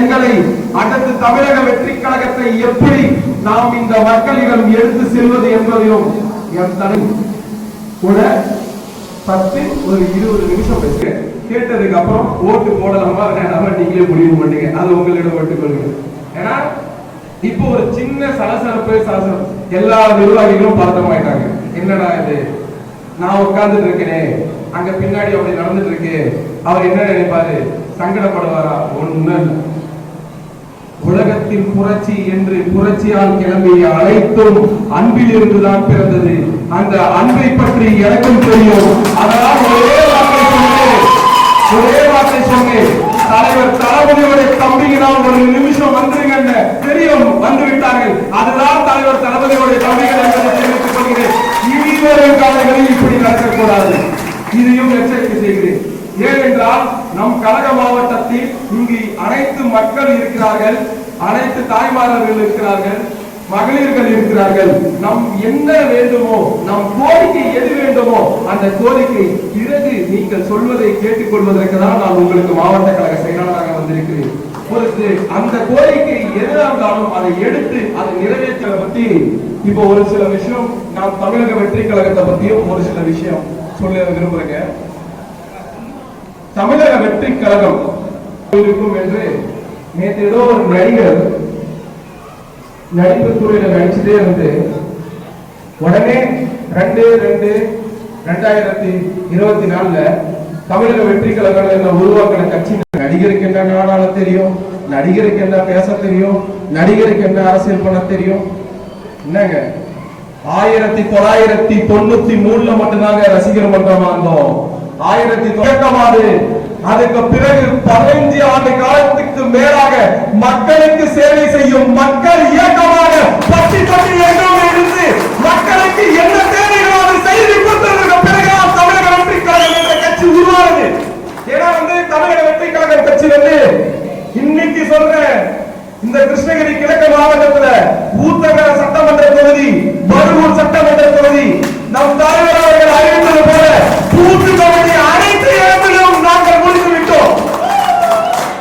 எங்களை அடுத்து தமிழக வெற்றி கழகத்தை எப்படி நாம் இந்த மக்களிடம் எடுத்து செல்வது என்பதையும் என் தலை கூட பத்து ஒரு இருபது நிமிஷம் பேசுறேன் கேட்டதுக்கு அப்புறம் ஓட்டு போடலாமா வேணாமா நீங்களே முடிவு பண்ணுங்க. அது உங்களிடம் விட்டுக்கொள்ளுங்க ஏன்னா இப்போ ஒரு சின்ன சலசலப்பு சலசலம் எல்லா நிர்வாகிகளும் பதட்டமாயிட்டாங்க. என்னடா இது? நான் உட்கார்ந்துட்டு இருக்கேனே. அங்க பின்னாடி அப்படி நடந்துட்டு இருக்கு. அவர் என்ன நினைப்பாரு? சங்கடப்படுவாரா? ஒண்ணு உலகத்தின் புரட்சி என்று புரட்சியால் கிளம்பிய அனைத்தும் அன்பில் இருந்துதான் பிறந்தது. அந்த அன்பை பற்றி எனக்கும் தெரியும். அதனால் ஒரே வார்த்தை சொன்னேன் ஒரே வார்த்தை சொன்னேன் தலைவர் தளபதியுடைய தம்பிகளால் ஒரு நிமிஷம் வந்துருங்க தெரியும். வந்து விட்டார்கள் அதுதான் தலைவர் தளபதியுடைய தம்பிகள் என்பதை தெரிவித்துக் கொள்கிறேன். இனிவரும் காலங்களில் இப்படி நடக்கக்கூடாது. இதையும் எச்சரிக்கை செய்கிறேன். ஏனென்றால் நம் கழக மாவட்டத்தில் இங்கு அனைத்து மக்கள் இருக்கிறார்கள். அனைத்து தாய்மார்கள் இருக்கிறார்கள் மகளிர்கள் இருக்கிறார்கள். நம் என்ன வேண்டுமோ நம் கோரிக்கை எது வேண்டுமோ அந்த கோரிக்கை பிறகு நீங்கள் சொல்வதை கேட்டுக்கொள்வதற்கு தான் நான் உங்களுக்கு மாவட்ட கழக செயலாளராக வந்திருக்கிறேன். பொறுத்து அந்த கோரிக்கை எதுவாக இருந்தாலும் அதை எடுத்து அதை நிறைவேற்ற பத்தி இப்போ ஒரு சில விஷயம் நான் தமிழக வெற்றி கழகத்தை பத்தியும் ஒரு சில விஷயம் சொல்ல விரும்புறேங்க. தமிழக வெற்றி கழகம் இருக்கும் என்று நேற்று ஏதோ ஒரு நடிகர் நடிப்பு துறையில நடிச்சுட்டே இருந்து உடனே ரெண்டு ரெண்டு ரெண்டாயிரத்தி இருபத்தி நாலுல தமிழக வெற்றி கழகம் உருவாக்கின கட்சி? நடிகருக்கு என்ன நாடாள தெரியும்? நடிகருக்கு என்ன பேச தெரியும்? நடிகருக்கு என்ன அரசியல் பண்ண தெரியும்? என்னங்க? ஆயிரத்தி தொள்ளாயிரத்தி தொண்ணூத்தி மூணுல மட்டும்தாங்க ரசிகர் மன்றமா இருந்தோம் ஆயிரத்தி தொடக்கமாது அதுக்கு பிறகு பதினைஞ்சு ஆண்டு காலத்துக்கு மேலாக மக்களுக்கு சேவை செய்யும் மக்கள் இயக்கமாக பட்டி பட்டி எங்கும் இருந்து மக்களுக்கு என்ன தேவைகளோ அதை செய்து கொடுத்ததற்கு பிறகுதான் தமிழக வெற்றி கழகம் என்ற கட்சி உருவானது. ஏன்னா வந்து தமிழக வெற்றி கழகம் கட்சி வந்து இன்னைக்கு சொல்றேன் இந்த கிருஷ்ணகிரி கிழக்கு மாவட்டத்துல ஊத்தகர சட்டமன்ற தொகுதி பருகூர் சட்டமன்ற தொகுதி நம் தலைவர் அவர்கள் அறிவித்தது போல பூத்து தொகுதி அனைத்து இடங்களிலும் நாங்கள் முடித்து விட்டோம்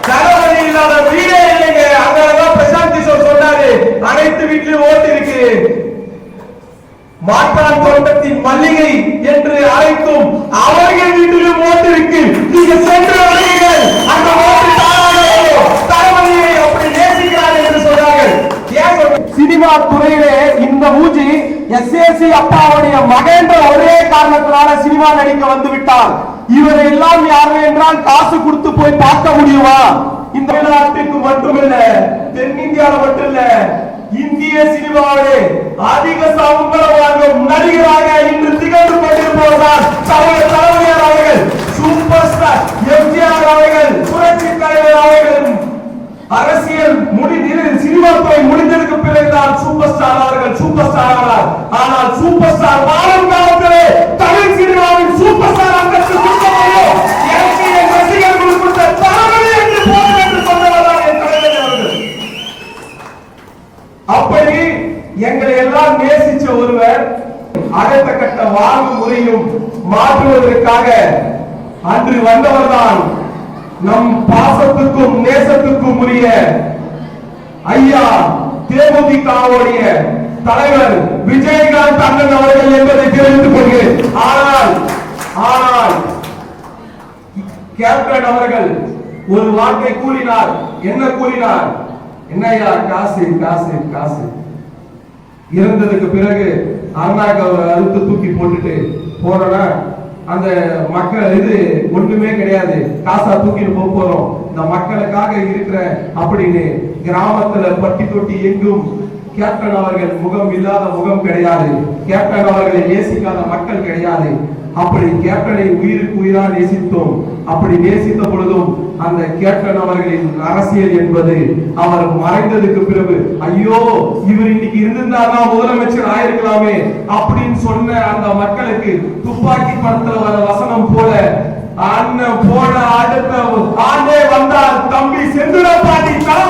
தளபதி இல்லாத வீடே இல்லைங்க அங்கதான் பிரசாந்த் கிஷோர் சொன்னாரு அனைத்து வீட்டிலும் ஓட்டு இருக்கு மாற்றான் தோட்டத்தின் மல்லிகை என்று அழைத்தும் அவர்கள் வீட்டிலும் ஓட்டு இருக்கு நீங்க சென்று வருகிறீர்கள் அந்த ஓட்டு தானாக வரும். தளபதியை அப்படி நேசிக்கிறார் என்று சொன்னார்கள் ஏன் சொல்ற- துறையிலே இந்த மூஞ்சி எஸ்ஏசி அப்பாவுடைய மகன்ற ஒரே காரணத்தினால சினிமா நடிக்க வந்து விட்டார். இவரை எல்லாம் யாரு என்றால் காசு கொடுத்து போய் பார்க்க முடியுமா? இந்த தமிழ்நாட்டுக்கு மட்டுமில்ல தென்னிந்தியால மட்டும் இல்ல இந்திய சினிமாவிலே அதிக சம்பளம் வாங்கும் நடிகராக இன்று திகழ்ந்து கொண்டிருப்பவர்தான் தலைவர் தலைமையார் அவர்கள் சூப்பர் ஸ்டார் எம்ஜிஆர் அவர்கள் புரட்சி தலைவர் அவர்கள் அரசியல் முடிந்து சினிமா துறை ஸ்டார் அவர்கள் சூப்பர் ஸ்டார் ஆனார் ஆனால் சூப்பர் ஸ்டார் வாழும் காலத்திலே தமிழ் சினிமாவின் சூப்பர் ஸ்டார் அந்தஸ்து கொடுக்க எனக்கு என் ரசிகர்கள் கொடுத்த தளபதி என்று போதும் என்று சொன்னவர்தான் என் தலைவர் அவர்கள். அப்படி எங்களை எல்லாம் நேசிச்ச ஒருவர் அடுத்த கட்ட வாழ்வு முறையும் மாற்றுவதற்காக அன்று வந்தவர்தான் நம் பாசத்துக்கும் நேசத்துக்கும் உரிய ஐயா தேமுதிகவுடைய தலைவர் விஜயகாந்த் அண்ணன் அவர்கள் என்பதை தெரிவித்துக் கொள்கிறேன். ஆனால் ஆனால் கேப்டன் அவர்கள் ஒரு வார்த்தை கூறினார். என்ன கூறினார்? என்னையா காசு காசு காசு. இறந்ததுக்கு பிறகு அருணாக்கு அவர் அறுத்து தூக்கி போட்டுட்டு போனோம்னா அந்த மக்கள் இது ஒண்ணுமே கிடையாது. காசா தூக்கிட்டு போக போறோம். இந்த மக்களுக்காக இருக்கிற அப்படின்னு கிராமத்துல பட்டி தொட்டி எங்கும் கேப்டன் அவர்கள் முகம் இல்லாத முகம் கிடையாது. கேப்டன் அவர்களை நேசிக்காத மக்கள் கிடையாது. அப்படி கேப்டனை உயிருக்கு உயிரா நேசித்தோம். அப்படி நேசித்த பொழுதும் அந்த கேப்டன் அவர்களின் அரசியல் என்பது அவர் மறைந்ததுக்கு பிறகு ஐயோ இவர் இன்னைக்கு இருந்திருந்தாருன்னா முதலமைச்சர் ஆயிருக்கலாமே அப்படின்னு சொன்ன அந்த மக்களுக்கு துப்பாக்கி படத்துல வர வசனம் போல அண்ணன் போன அடுத்த ஆண்டே வந்தால் தம்பி செந்துர பாண்டி இந்த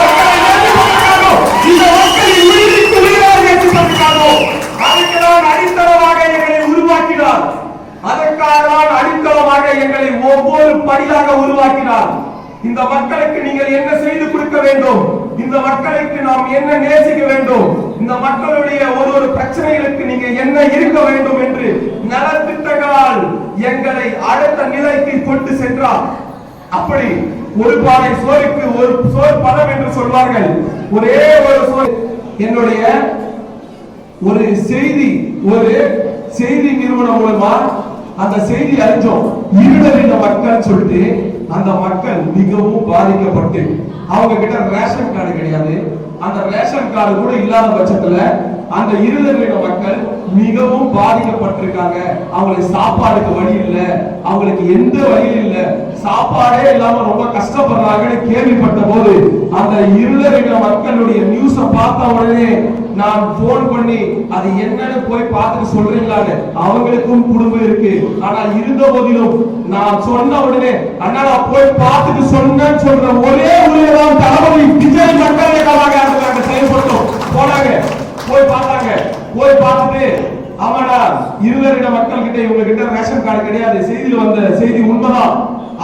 மக்களை நேசிப்பதற்காகவும், இந்த மக்களின் உயிருக்கு உயிராக அடித்தளமாக எங்களை உருவாக்கினார். அதற்காக தான் அடித்தளமாக எங்களை ஒவ்வொரு படியாக உருவாக்கினார். இந்த மக்களுக்கு நீங்கள் என்ன செய்து கொடுக்க வேண்டும்? இந்த மக்களுக்கு நாம் என்ன நேசிக்க வேண்டும்? இந்த மக்களுடைய ஒரு ஒரு பிரச்சனைகளுக்கு நீங்க என்ன இருக்க வேண்டும் என்று நலத்திட்டங்களால் எங்களை அடுத்த நிலைக்கு கொண்டு சென்றார். அப்படி ஒரு பானை சோருக்கு ஒரு சோர் பணம் என்று சொல்வார்கள். ஒரே ஒரு சோர் என்னுடைய ஒரு செய்தி ஒரு செய்தி நிறுவனம் மூலமா அந்த செய்தி அறிஞ்சோம். இருளறிந்த மக்கள் சொல்லிட்டு அந்த மக்கள் மிகவும் பாதிக்கப்பட்டு அவங்க கிட்ட ரேஷன் கார்டு கிடையாது. அந்த ரேஷன் கார்டு கூட இல்லாத பட்சத்துல அந்த இருளறின மக்கள் மிகவும் பாதிக்கப்பட்டிருக்காங்க. அவங்களுக்கு சாப்பாடுக்கு வழி இல்லை. அவங்களுக்கு எந்த வழியும் இல்ல. சாப்பாடே இல்லாம ரொம்ப கஷ்டப்படுறாங்கன்னு கேள்விப்பட்ட போது அந்த இருளறின மக்களுடைய நியூஸ பார்த்த உடனே நான் போன் பண்ணி அது என்னன்னு போய் பார்த்துட்டு சொல்றீங்களான்னு? அவங்களுக்கும் குடும்பம் இருக்கு. ஆனா இருந்த போதிலும் நான் சொன்ன உடனே அண்ணா நான் போய் பார்த்துட்டு சொன்னேன்னு சொல்ற ஒரே உரியதான் தளபதி விஜய் மக்களுக்காக செயல்பட்டோம் போனாங்க போய் பார்த்தாங்க. போய் பார்த்துட்டு ஆமாடா இருவரிட மக்கள் கிட்ட இவங்க கிட்ட ரேஷன் கார்டு கிடையாது. செய்தியில் வந்த செய்தி உண்மைதான்.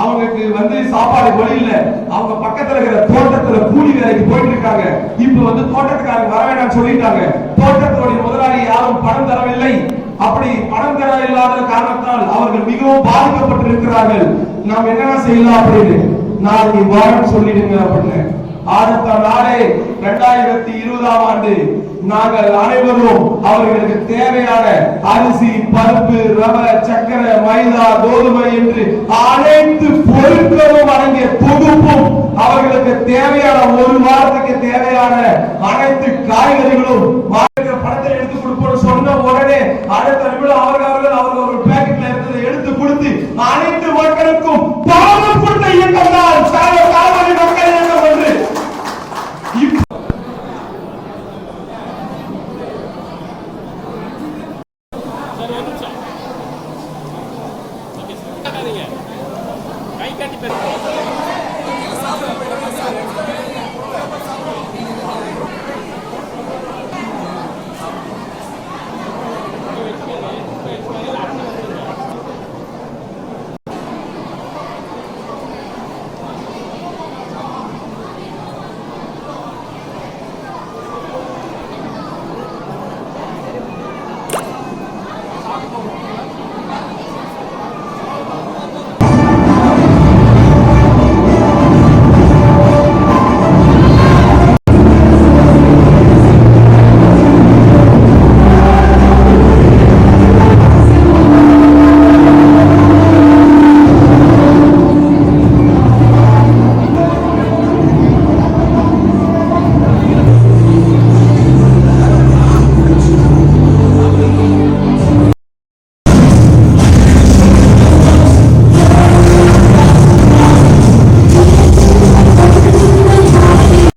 அவங்களுக்கு வந்து சாப்பாடு வழி இல்ல. அவங்க பக்கத்துல இருக்கிற தோட்டத்துல கூலி வேலைக்கு போயிட்டு இருக்காங்க. இப்ப வந்து தோட்டத்துக்காரங்க வர வேண்டாம்னு சொல்லிட்டாங்க. தோட்டத்துடைய முதலாளி யாரும் பணம் தரவில்லை. அப்படி பணம் தர இல்லாத காரணத்தால் அவர்கள் மிகவும் பாதிக்கப்பட்டு இருக்கிறார்கள் நாம் என்ன செய்யலாம் அப்படின்னு நாளைக்கு வாரன்னு சொல்லிடுங்க அப்படின்னு. அடுத்த நாளே இரண்டாயிரத்தி இருபதாம் ஆண்டு நாங்கள் அனைவரும் அவர்களுக்கு தேவையான அரிசி பருப்பு ரவை சக்கரை மைதா கோதுமை என்று அனைத்து பொருட்களும் அடங்கிய தொகுப்பும் அவர்களுக்கு தேவையான ஒரு வாரத்துக்கு தேவையான அனைத்து காய்கறிகளும் படத்தில் எடுத்து கொடுப்போம் சொன்ன உடனே அடுத்த நிமிடம் அவர்கள் அவர்கள் அவர்கள் పైకి